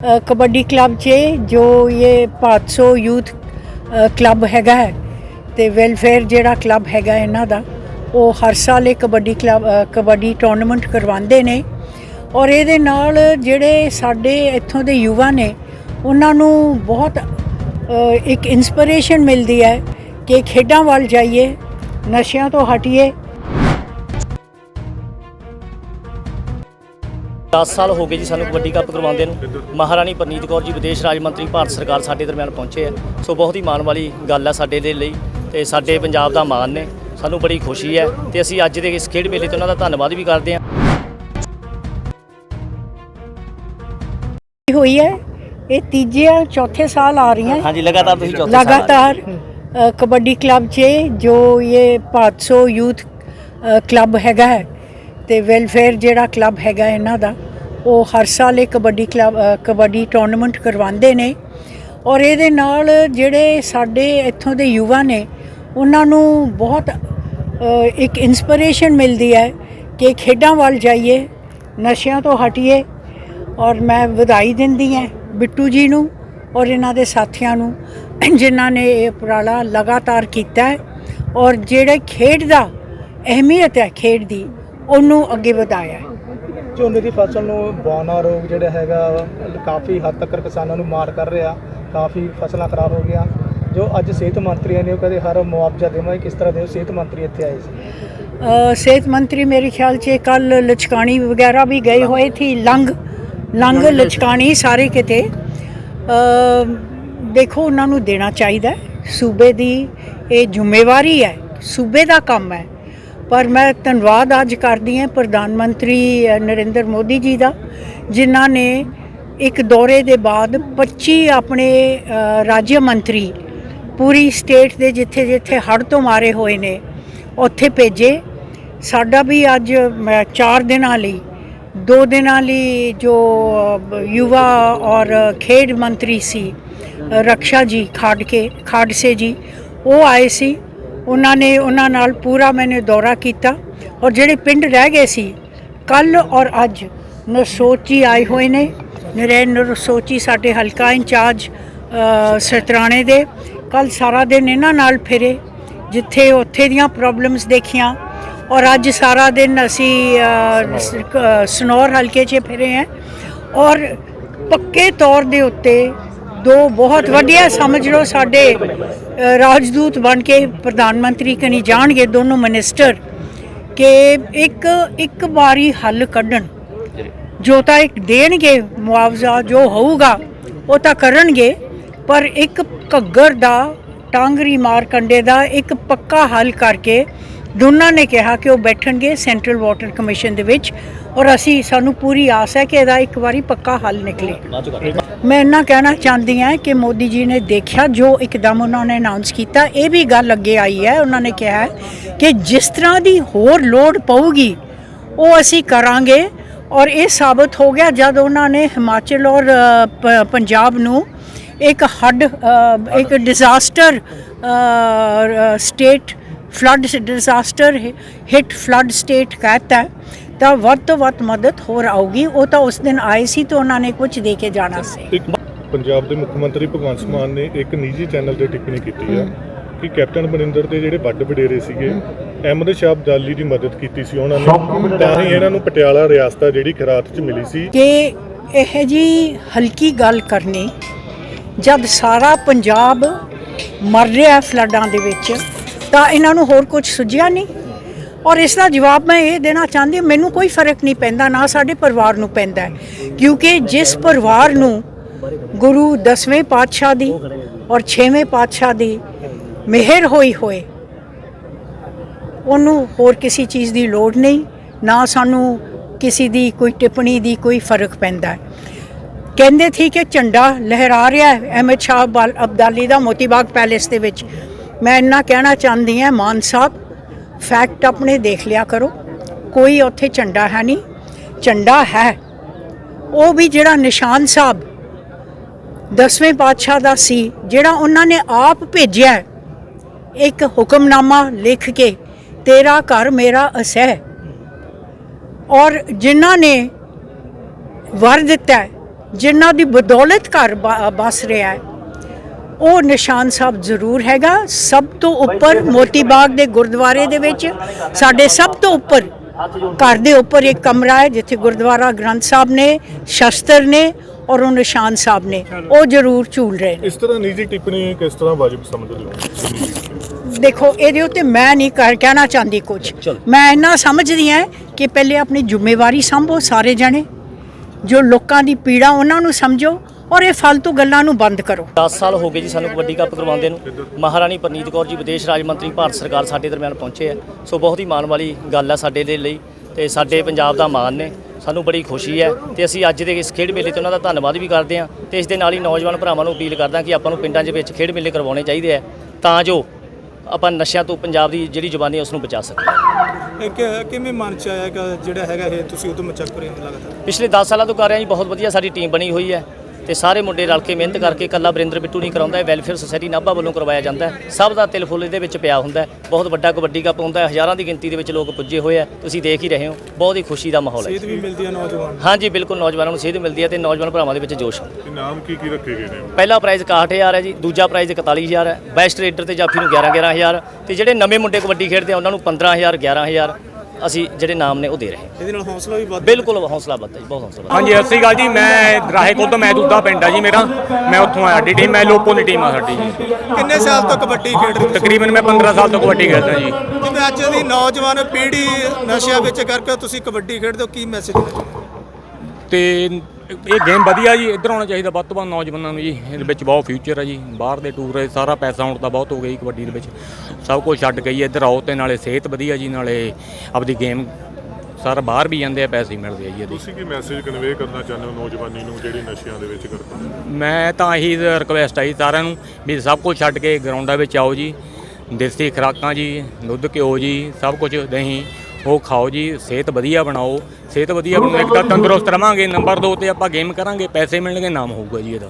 Kabaddi club 'ਚ ਜੋ ਇਹ 500 ਯੂਥ ਕਲੱਬ ਹੈਗਾ ਹੈ ਤੇ ਵੈਲਫੇਅਰ ਜਿਹੜਾ ਕਲੱਬ ਹੈਗਾ ਇਹਨਾਂ ਦਾ, ਉਹ ਹਰ ਸਾਲ ਇਹ ਕਬੱਡੀ ਕਲੱਬ ਕਬੱਡੀ ਟੂਰਨਾਮੈਂਟ ਕਰਵਾਉਂਦੇ ਨੇ ਔਰ ਇਹਦੇ ਨਾਲ ਜਿਹੜੇ ਸਾਡੇ ਇੱਥੋਂ ਦੇ ਯੁਵਾ ਨੇ, ਉਹਨਾਂ ਨੂੰ ਬਹੁਤ ਇੱਕ ਇਨਸਪੀਰੇਸ਼ਨ ਮਿਲਦੀ ਹੈ ਕਿ ਖੇਡਾਂ ਵੱਲ ਜਾਈਏ, ਨਸ਼ਿਆਂ ਤੋਂ ਹਟੀਏ 10 ਸਾਲ ਹੋ ਗਏ ਜੀ ਸਾਨੂੰ ਕਬੱਡੀ ਕੱਪ ਕਰਵਾਉਂਦੇ ਨੂੰ। ਮਹਾਰਾਣੀ ਪਰਨੀਤ ਕੌਰ ਜੀ ਵਿਦੇਸ਼ ਰਾਜ ਮੰਤਰੀ ਭਾਰਤ ਸਰਕਾਰ ਸਾਡੇ ਦਰਮਿਆਨ ਪਹੁੰਚੇ ਆ। ਸੋ ਬਹੁਤ ਹੀ ਮਾਣ ਵਾਲੀ ਗੱਲ ਆ ਸਾਡੇ ਦੇ ਲਈ ਤੇ ਸਾਡੇ ਪੰਜਾਬ ਦਾ ਮਾਣ ਨੇ। ਸਾਨੂੰ ਬੜੀ ਖੁਸ਼ੀ ਹੈ ਤੇ ਅਸੀਂ ਅੱਜ ਦੇ ਇਸ ਖੇਡ ਮੇਲੇ ਤੇ ਉਹਨਾਂ ਦਾ ਧੰਨਵਾਦ ਵੀ ਕਰਦੇ ਹਾਂ। ਹੋਈ ਹੈ। ਇਹ ਤੀਜੇ ਆ ਚੌਥੇ ਸਾਲ ਆ ਰਹੀਆਂ। ਹਾਂਜੀ ਲਗਾਤਾਰ ਤੁਸੀਂ ਚੌਥੇ ਸਾਲ ਲਗਾਤਾਰ ਕਬੱਡੀ ਕਲੱਬ 'ਚ ਜੋ ਇਹ 500 ਯੂਥ ਕਲੱਬ ਹੈਗਾ ਹੈ ਤੇ ਵੈਲਫੇਅਰ ਜਿਹੜਾ ਕਲੱਬ ਹੈਗਾ ਇਹਨਾਂ ਦਾ, ਉਹ ਹਰ ਸਾਲ ਇਹ ਕਬੱਡੀ ਕਲੱਬ ਕਬੱਡੀ ਟੂਰਨਾਮੈਂਟ ਕਰਵਾਉਂਦੇ ਨੇ। ਔਰ ਇਹਦੇ ਨਾਲ ਜਿਹੜੇ ਸਾਡੇ ਇੱਥੋਂ ਦੇ ਯੁਵਾ ਨੇ, ਉਹਨਾਂ ਨੂੰ ਬਹੁਤ ਇੱਕ ਇਨਸਪੀਰੇਸ਼ਨ ਮਿਲਦੀ ਹੈ ਕਿ ਖੇਡਾਂ ਵੱਲ ਜਾਈਏ, ਨਸ਼ਿਆਂ ਤੋਂ ਹਟੀਏ। ਔਰ ਮੈਂ ਵਧਾਈ ਦਿੰਦੀ ਹਾਂ ਬਿੱਟੂ ਜੀ ਨੂੰ ਔਰ ਇਹਨਾਂ ਦੇ ਸਾਥੀਆਂ ਨੂੰ, ਜਿਨ੍ਹਾਂ ਨੇ ਇਹ ਉਪਰਾਲਾ ਲਗਾਤਾਰ ਕੀਤਾ ਹੈ। ਔਰ ਜਿਹੜੇ ਖੇਡ ਦਾ ਅਹਿਮੀਅਤ ਹੈ, ਖੇਡ ਦੀ ਉਹਨੂੰ ਅੱਗੇ ਵਧਾਇਆ ਝੋਨੇ ਦੀ ਫਸਲ ਨੂੰ ਬੌਨਾ ਰੋਗ ਜਿਹੜਾ ਹੈਗਾ ਕਾਫੀ ਹੱਦ ਤੱਕ ਕਿਸਾਨਾਂ ਨੂੰ ਮਾਰ ਕਰ ਰਿਹਾ ਕਾਫੀ ਫਸਲਾਂ ਖਰਾਬ ਹੋ ਗਈਆਂ। ਜੋ ਅੱਜ ਸਿਹਤ ਮੰਤਰੀ ਨੇ ਉਹ ਕਹਿੰਦੇ ਹਰ ਮੁਆਵਜ਼ਾ ਦੇਵਾਂਗੇ ਕਿਸ ਤਰ੍ਹਾਂ ਦੇ ਸਿਹਤ ਮੰਤਰੀ ਇੱਥੇ ਆਏ ਸੀ? ਸਿਹਤ ਮੰਤਰੀ ਮੇਰੇ ਖਿਆਲ 'ਚ ਕੱਲ ਲਚਕਾਣੀ ਵਗੈਰਾ ਵੀ ਗਏ ਹੋਏ ਥੀ ਲੰਗ ਲੰਗ ਲਚਕਾਣੀ ਸਾਰੇ ਕਿਤੇ। ਦੇਖੋ ਉਹਨਾਂ ਨੂੰ ਦੇਣਾ ਚਾਹੀਦਾ। ਸੂਬੇ ਦੀ ਇਹ ਜ਼ਿੰਮੇਵਾਰੀ ਹੈ ਸੂਬੇ ਦਾ ਕੰਮ ਹੈ। ਪਰ ਮੈਂ ਧੰਨਵਾਦ ਅੱਜ ਕਰਦੀ ਹਾਂ ਪ੍ਰਧਾਨ ਮੰਤਰੀ ਨਰਿੰਦਰ ਮੋਦੀ ਜੀ ਦਾ, ਜਿਨ੍ਹਾਂ ਨੇ ਇੱਕ ਦੌਰੇ ਦੇ ਬਾਅਦ 25 ਆਪਣੇ ਰਾਜ ਮੰਤਰੀ ਪੂਰੀ ਸਟੇਟ ਦੇ ਜਿੱਥੇ ਜਿੱਥੇ ਹੜ੍ਹ ਤੋਂ ਮਾਰੇ ਹੋਏ ਨੇ, ਉੱਥੇ ਭੇਜੇ। ਸਾਡਾ ਵੀ ਅੱਜ ਮੈਂ ਚਾਰ ਦਿਨਾਂ ਲਈ, ਦੋ ਦਿਨਾਂ ਲਈ ਜੋ ਯੁਵਾ ਔਰ ਖੇਡ ਮੰਤਰੀ ਸੀ ਰਕਸ਼ਾ ਜੀ ਖਾੜਕੇ ਖਾੜਸੇ ਜੀ, ਉਹ ਆਏ ਸੀ। ਉਹਨਾਂ ਨੇ ਉਹਨਾਂ ਨਾਲ ਪੂਰਾ ਮੈਨੇ ਦੌਰਾ ਕੀਤਾ ਔਰ ਜਿਹੜੇ ਪਿੰਡ ਰਹਿ ਗਏ ਸੀ ਕੱਲ ਔਰ ਅੱਜ ਨਰਸੋਚੀ ਆਏ ਹੋਏ ਨੇ। ਨਰੇਨ ਨਰਸੋਚੀ ਸਾਡੇ ਹਲਕਾ ਇੰਚਾਰਜ ਸਤਰਾਣੇ ਦੇ। ਕੱਲ ਸਾਰਾ ਦਿਨ ਇਹਨਾਂ ਨਾਲ ਫਿਰੇ ਜਿੱਥੇ ਉੱਥੇ ਦੀਆਂ ਪ੍ਰੋਬਲਮਸ ਦੇਖੀਆਂ। ਔਰ ਅੱਜ ਸਾਰਾ ਦਿਨ ਅਸੀਂ ਸਨੌਰ ਹਲਕੇ 'ਚ ਫਿਰੇ ਹਾਂ। ਔਰ ਪੱਕੇ ਤੌਰ ਦੇ ਉੱਤੇ ਦੋ ਬਹੁਤ ਵਧੀਆ ਸਮਝ ਲਓ ਸਾਡੇ ਰਾਜਦੂਤ ਬਣ ਕੇ ਪ੍ਰਧਾਨ ਮੰਤਰੀ ਕਨੀ ਜਾਣਗੇ ਦੋਨੋਂ ਮਿਨਿਸਟਰ ਕਿ ਇੱਕ ਇੱਕ ਵਾਰੀ ਹੱਲ ਕੱਢਣ। ਜੋ ਤਾਂ ਇੱਕ ਦੇਣਗੇ ਮੁਆਵਜ਼ਾ, ਜੋ ਹੋਊਗਾ, ਉਹ ਤਾਂ ਕਰਨਗੇ, ਪਰ ਇੱਕ ਘੱਗਰ ਦਾ, ਟਾਂਗਰੀ ਮਾਰ ਕੰਡੇ ਦਾ ਇੱਕ ਪੱਕਾ ਹੱਲ ਕਰਕੇ ਦੋਨਾਂ ਨੇ ਕਿਹਾ ਕਿ ਉਹ ਬੈਠਣਗੇ ਸੈਂਟਰਲ ਵਾਟਰ ਕਮਿਸ਼ਨ ਦੇ ਵਿੱਚ ਔਰ ਅਸੀਂ, ਸਾਨੂੰ ਪੂਰੀ ਆਸ ਹੈ ਕਿ ਇਹਦਾ ਇੱਕ ਵਾਰੀ ਪੱਕਾ ਹੱਲ ਨਿਕਲੇ। ਮੈਂ ਇੰਨਾ ਕਹਿਣਾ ਚਾਹੁੰਦੀ ਹਾਂ ਕਿ ਮੋਦੀ ਜੀ ਨੇ ਦੇਖਿਆ, ਜੋ ਇੱਕਦਮ ਉਹਨਾਂ ਨੇ ਅਨਾਉਂਸ ਕੀਤਾ, ਇਹ ਵੀ ਗੱਲ ਅੱਗੇ ਆਈ ਹੈ। ਉਹਨਾਂ ਨੇ ਕਿਹਾ ਕਿ ਜਿਸ ਤਰ੍ਹਾਂ ਦੀ ਹੋਰ ਲੋੜ ਪਊਗੀ, ਉਹ ਅਸੀਂ ਕਰਾਂਗੇ। ਔਰ ਇਹ ਸਾਬਤ ਹੋ ਗਿਆ ਜਦ ਉਹਨਾਂ ਨੇ ਹਿਮਾਚਲ ਔਰ ਪੰਜਾਬ ਨੂੰ ਇੱਕ ਹੱਡ ਇੱਕ disaster state flood disaster hit flood state ਕਹਤਾ ਤਾਂ ਵੱਧ ਤੋਂ ਵੱਧ ਮਦਦ ਹੋਰ ਆਊਗੀ। ਉਹ ਤਾਂ ਉਸ ਦਿਨ ਆਏ ਸੀ ਤਾਂ ਉਹਨਾਂ ਨੇ ਕੁਝ ਦੇ ਕੇ ਜਾਣਾ ਸੀ। ਪੰਜਾਬ ਦੇ ਮੁੱਖ ਮੰਤਰੀ ਭਗਵੰਤ ਮਾਨ ਨੇ ਇੱਕ ਨਿੱਜੀ ਚੈਨਲ ਤੇ ਟਿੱਪਣੀ ਕੀਤੀ ਆ ਕਿ ਕੈਪਟਨ ਬਰਿੰਦਰ ਦੇ ਜਿਹੜੇ ਵੱਡ ਵਡੇਰੇ ਸੀਗੇ ਅਹਿਮਦ ਸ਼ਾਹ ਅਬਦਾਲੀ ਦੀ ਮਦਦ ਕੀਤੀ ਸੀ ਉਹਨਾਂ ਨੇ। ਤਾਂ ਹੀ ਇਹਨਾਂ ਨੂੰ ਪਟਿਆਲਾ ਰਿਆਸਤ ਜਿਹੜੀ ਖਰਾਤ 'ਚ ਮਿਲੀ ਸੀ। ਕਿ ਇਹ ਜੀ ਹਲਕੀ ਗੱਲ ਕਰਨੀ ਜਦ ਸਾਰਾ ਪੰਜਾਬ ਮਰ ਰਿਹਾ ਫਲੱਡਾਂ ਦੇ ਵਿੱਚ ਤਾਂ ਇਹਨਾਂ ਨੂੰ ਹੋਰ ਕੁਝ ਸੁਝਿਆ ਨਹੀਂ। ਔਰ ਇਸ ਦਾ ਜਵਾਬ ਮੈਂ ਇਹ ਦੇਣਾ ਚਾਹੁੰਦੀ ਮੈਨੂੰ ਕੋਈ ਫ਼ਰਕ ਨਹੀਂ ਪੈਂਦਾ, ਨਾ ਸਾਡੇ ਪਰਿਵਾਰ ਨੂੰ ਪੈਂਦਾ ਕਿਉਂਕਿ ਜਿਸ ਪਰਿਵਾਰ ਨੂੰ ਗੁਰੂ 10ਵੇਂ ਪਾਤਸ਼ਾਹ ਦੀ ਔਰ 6ਵੇਂ ਪਾਤਸ਼ਾਹ ਦੀ ਮਿਹਰ ਹੋਈ ਹੋਏ, ਉਹਨੂੰ ਹੋਰ ਕਿਸੇ ਚੀਜ਼ ਦੀ ਲੋੜ ਨਹੀਂ, ਨਾ ਸਾਨੂੰ ਕਿਸੇ ਦੀ ਕੋਈ ਟਿੱਪਣੀ ਦੀ ਕੋਈ ਫ਼ਰਕ ਪੈਂਦਾ ਹੈ। ਕਹਿੰਦੇ ਸੀ ਕਿ ਝੰਡਾ ਲਹਿਰਾ ਰਿਹਾ ਹੈ, ਅਹਿਮਦ ਸ਼ਾਹ ਅਬਦਾਲ- ਅਬਦਾਲੀ ਦਾ ਮੋਤੀ ਬਾਗ ਪੈਲੇਸ ਦੇ ਵਿੱਚ। ਮੈਂ ਇੰਨਾ ਕਹਿਣਾ ਚਾਹੁੰਦੀ ਹਾਂ, ਮਾਨ ਸਾਹਿਬ ਫੈਕਟ ਆਪਣੇ ਦੇਖ ਲਿਆ ਕਰੋ, ਕੋਈ ਉੱਥੇ ਝੰਡਾ ਹੈ ਨਹੀਂ, ਝੰਡਾ ਹੈ। ਉਹ ਵੀ ਜਿਹੜਾ ਨਿਸ਼ਾਨ ਸਾਹਿਬ ਦਸਵੇਂ ਪਾਤਸ਼ਾਹ ਦਾ ਸੀ, ਜਿਹੜਾ ਉਹਨਾਂ ਨੇ ਆਪ ਭੇਜਿਆ ਇੱਕ ਹੁਕਮਨਾਮਾ ਲਿਖ ਕੇ, ਤੇਰਾ ਘਰ ਮੇਰਾ ਅਸਹਿ। ਔਰ ਜਿਨ੍ਹਾਂ ਨੇ ਵਰ ਦਿੱਤਾ ਜਿਨ੍ਹਾਂ ਦੀ ਬਦੌਲਤ ਘਰ ਬ- ਬਸ ਰਿਹਾ ਹੈ ਉਹ ਨਿਸ਼ਾਨ ਸਾਹਿਬ ਜ਼ਰੂਰ ਹੈਗਾ। ਸਭ ਤੋਂ ਉੱਪਰ ਮੋਤੀ ਬਾਗ ਦੇ ਗੁਰਦੁਆਰੇ ਦੇ ਵਿੱਚ ਸਾਡੇ ਸਭ ਤੋਂ ਉੱਪਰ ਘਰ ਦੇ ਉੱਪਰ ਇੱਕ ਕਮਰਾ ਹੈ ਜਿੱਥੇ ਗੁਰਦੁਆਰਾ ਗ੍ਰੰਥ ਸਾਹਿਬ ਨੇ ਸ਼ਸਤਰ ਨੇ ਔਰ ਉਹ ਨਿਸ਼ਾਨ ਸਾਹਿਬ ਨੇ। ਉਹ ਜ਼ਰੂਰ ਝੂਲ ਰਹੇ ਨੇ। ਇਸ ਤਰ੍ਹਾਂ ਨਿੱਜੀ ਟਿੱਪਣੀ ਕਿਸ ਤਰ੍ਹਾਂ ਵਾਜਬ ਸਮਝਦੇ ਹੋ? ਦੇਖੋ ਇਹਦੇ ਉੱਤੇ ਮੈਂ ਨਹੀਂ ਕਰ ਕਹਿਣਾ ਚਾਹੁੰਦੀ ਕੁਝ ਮੈਂ ਇੰਨਾ ਸਮਝਦੀ ਹਾਂ ਕਿ ਪਹਿਲੇ ਆਪਣੀ ਜ਼ਿੰਮੇਵਾਰੀ ਸੰਭੋ ਸਾਰੇ ਜਣੇ। ਜੋ ਲੋਕਾਂ ਦੀ ਪੀੜਾ ਉਹਨਾਂ ਨੂੰ ਸਮਝੋ ਔਰ ਇਹ ਫालतू ਗੱਲਾਂ ਨੂੰ ਬੰਦ ਕਰੋ। 10 ਸਾਲ ਹੋ ਗਏ ਜੀ ਸਾਨੂੰ ਕਬੱਡੀ ਕੱਪ ਕਰਵਾਉਂਦੇ ਨੂੰ। ਮਹਾਰਾਣੀ ਪਰਨੀਤ ਕੌਰ ਜੀ ਵਿਦੇਸ਼ ਰਾਜ ਮੰਤਰੀ ਭਾਰਤ ਸਰਕਾਰ ਸਾਡੇ ਦਰਮਿਆਨ ਪਹੁੰਚੇ ਆ। ਸੋ ਬਹੁਤ ਹੀ ਮਾਣ ਵਾਲੀ ਗੱਲ ਹੈ ਸਾਡੇ ਦੇ ਲਈ ਤੇ ਸਾਡੇ ਪੰਜਾਬ ਦਾ ਮਾਣ ਨੇ। ਸਾਨੂੰ ਬੜੀ ਖੁਸ਼ੀ ਹੈ ਤੇ ਅਸੀਂ ਅੱਜ ਦੇ ਇਸ ਖੇਡ ਮੇਲੇ ਤੇ ਉਹਨਾਂ ਦਾ ਧੰਨਵਾਦ ਵੀ ਕਰਦੇ ਹਾਂ ਤੇ ਇਸ ਦੇ ਨਾਲ ਹੀ ਨੌਜਵਾਨ ਭਰਾਵਾਂ ਨੂੰ ਅਪੀਲ ਕਰਦਾ ਕਿ ਆਪਾਂ ਨੂੰ ਪਿੰਡਾਂ ਦੇ ਵਿੱਚ ਖੇਡ ਮੇਲੇ ਕਰਵਾਉਣੇ ਚਾਹੀਦੇ ਆ ਤਾਂ ਜੋ ਆਪਾਂ ਨਸ਼ਿਆਂ ਤੋਂ ਪੰਜਾਬ ਦੀ ਜਿਹੜੀ ਜਵਾਨੀ ਹੈ ਉਸ ਨੂੰ ਬਚਾ ਸਕੀਏ। ਇੱਕ ਕਿਵੇਂ ਮਨ ਚ ਆਇਆ ਕਿ ਜਿਹੜਾ ਹੈਗਾ ਇਹ ਤੁਸੀਂ ਉਦੋਂ ਚੱਕ ਰਹੇ ਹੋ ਲਗਾਤਾਰ? ਪਿਛਲੇ 10 ਸਾਲਾਂ ਤੋਂ ਕਰ ਰਹੇ ਹਾਂ ਜੀ ਬਹੁਤ ਵਧੀਆ ਸਾਡੀ ਟੀਮ ਬਣੀ ਹੋਈ ਹੈ। ਤੇ ਸਾਰੇ ਮੁੰਡੇ ਰਲ ਕੇ ਮਿਹਨਤ ਕਰਕੇ ਕੱਲਾ ਬਰਿੰਦਰ ਬਿੱਟੂ ਨਹੀਂ ਕਰਾਉਂਦਾ ਇਹ ਵੈਲਫੇਅਰ ਸੁਸਾਇਟੀ ਨਾਭਾ ਵੱਲੋਂ ਕਰਵਾਇਆ ਜਾਂਦਾ ਹੈ। ਸਭ ਦਾ ਤਿਲ ਫੁੱਲ ਇਹਦੇ ਵਿੱਚ ਪਿਆ ਹੁੰਦਾ ਹੈ। ਬਹੁਤ ਵੱਡਾ ਕਬੱਡੀ ਕੱਪ ਹੁੰਦਾ ਹੈ। ਹਜ਼ਾਰਾਂ ਦੀ ਗਿਣਤੀ ਦੇ ਵਿੱਚ ਲੋਕ ਪੁੱਜੇ ਹੋਏ ਆ। ਤੁਸੀਂ ਦੇਖ ਹੀ ਰਹੇ ਹੋ। ਬਹੁਤ ਹੀ ਖੁਸ਼ੀ ਦਾ ਮਾਹੌਲ ਹੈ। ਸੇਧ ਵੀ ਮਿਲਦੀ ਹੈ ਨੌਜਵਾਨ ਨੂੰ। ਹਾਂਜੀ ਬਿਲਕੁਲ ਨੌਜਵਾਨਾਂ ਨੂੰ ਸੇਧ ਮਿਲਦੀ ਹੈ ਤੇ ਨੌਜਵਾਨ ਭਰਾਵਾਂ ਦੇ ਵਿੱਚ ਜੋਸ਼ ਹੈ। ਇਨਾਮ ਕੀ ਕੀ ਰੱਖੇ ਗਏ ਨੇ? ਪਹਿਲਾ ਪ੍ਰਾਈਜ਼ 61000 ਹੈ ਜੀ ਦੂਜਾ ਪ੍ਰਾਈਜ਼ 41000 ਹੈ। ਬੈਸਟ ਰੇਡਰ ਤੇ ਜਾਫੀ ਨੂੰ 11 11000 ਤੇ ਜਿਹੜੇ ਨਵੇਂ ਮੁੰਡੇ ਕਬੱਡੀ ਖੇਡਦੇ ਆ ਉਹਨਾਂ ਨੂੰ 15000 11000 ਅਸੀਂ ਜਿਹੜੇ ਨਾਮ ਨੇ ਉਹ ਦੇ ਰਹੇ ਇਹਦੇ ਨਾਲ ਹੌਸਲਾ ਵੀ ਵੱਧ ਬਿਲਕੁਲ ਹੌਸਲਾ ਵੱਧਦਾ ਜੀ ਬਹੁਤ ਹੌਸਲਾ ਹਾਂਜੀ ਸਤਿ ਸ਼੍ਰੀ ਅਕਾਲ ਜੀ ਮੈਂ ਰਾਹੇ ਕੋਲ ਤੋਂ ਮੈਂ ਦੂਦਾ ਪਿੰਡ ਆ ਜੀ ਮੇਰਾ। ਮੈਂ ਉੱਥੋਂ ਆਇਆ ਸਾਡੀ ਟੀਮ ਮੈਂ ਲੋਪੋ ਦੀ ਟੀਮ ਆ ਸਾਡੀ ਜੀ। ਕਿੰਨੇ ਸਾਲ ਤੋਂ ਕਬੱਡੀ ਖੇਡ ਰਹੇ ਹੋ? ਤਕਰੀਬਨ ਮੈਂ 15 ਸਾਲ ਤੋਂ ਕਬੱਡੀ ਖੇਡਦਾ ਜੀ। ਜਿਵੇਂ ਅੱਜ ਦੀ ਨੌਜਵਾਨ ਪੀੜ੍ਹੀ ਨਸ਼ਿਆਂ ਵਿੱਚ ਕਰਕੇ ਤੁਸੀਂ ਕਬੱਡੀ ਖੇਡਦੇ ਹੋ ਕੀ ਮੈਸੇਜ? ਤੇ ਇਹ ਗੇਮ ਵਧੀਆ ਜੀ ਇੱਧਰ ਆਉਣਾ ਚਾਹੀਦਾ ਵੱਧ ਤੋਂ ਵੱਧ ਨੌਜਵਾਨਾਂ ਨੂੰ ਜੀ। ਇਹਦੇ ਵਿੱਚ ਬਹੁਤ ਫਿਊਚਰ ਹੈ ਜੀ। ਬਾਹਰ ਦੇ ਟੂਰ ਸਾਰਾ ਪੈਸਾ ਹੁਣ ਤਾਂ ਬਹੁਤ ਹੋ ਗਿਆ ਜੀ ਕਬੱਡੀ ਦੇ ਵਿੱਚ। ਸਭ ਕੁਝ ਛੱਡ ਗਈ ਇੱਧਰ ਆਓ ਤੇ ਨਾਲੇ ਸਿਹਤ ਵਧੀਆ ਜੀ ਨਾਲੇ ਆਪਦੀ ਗੇਮ ਸਾਰਾ ਬਾਹਰ ਵੀ ਜਾਂਦੇ ਆ ਪੈਸੇ ਮਿਲਦੇ ਆ ਜੀ ਇਹਦੇ। ਤੁਸੀਂ ਕੀ ਮੈਸੇਜ ਕਨਵੇ ਕਰਨਾ ਚਾਹੁੰਦੇ ਹੋ ਨੌਜਵਾਨੀ ਨੂੰ ਜਿਹੜੀ ਨਸ਼ਿਆਂ ਦੇ ਵਿੱਚ ਕਰਦਾ? ਮੈਂ ਤਾਂ ਇਹੀ ਰਿਕਵੈਸਟ ਆਈ ਸਾਰਿਆਂ ਨੂੰ ਵੀ ਸਭ ਕੁਝ ਛੱਡ ਕੇ ਗਰਾਊਂਡਾਂ ਵਿੱਚ ਆਓ ਜੀ। ਦੇਸੀ ਖੁਰਾਕਾਂ ਜੀ ਦੁੱਧ ਘਿਓ ਜੀ ਸਭ ਕੁਝ ਦਹੀਂ। ਉਹ ਖਾਓ ਜੀ, ਸਿਹਤ ਵਧੀਆ ਬਣਾਓ। ਸਿਹਤ ਵਧੀਆ ਬਣਾਓ, ਇੱਕ ਤਾਂ ਤੰਦਰੁਸਤ ਰਵਾਂਗੇ, ਨੰਬਰ 2 ਤੇ ਆਪਾਂ ਗੇਮ ਕਰਾਂਗੇ, ਪੈਸੇ ਮਿਲਣਗੇ, ਨਾਮ ਹੋਊਗਾ ਜੀ ਇਹਦਾ।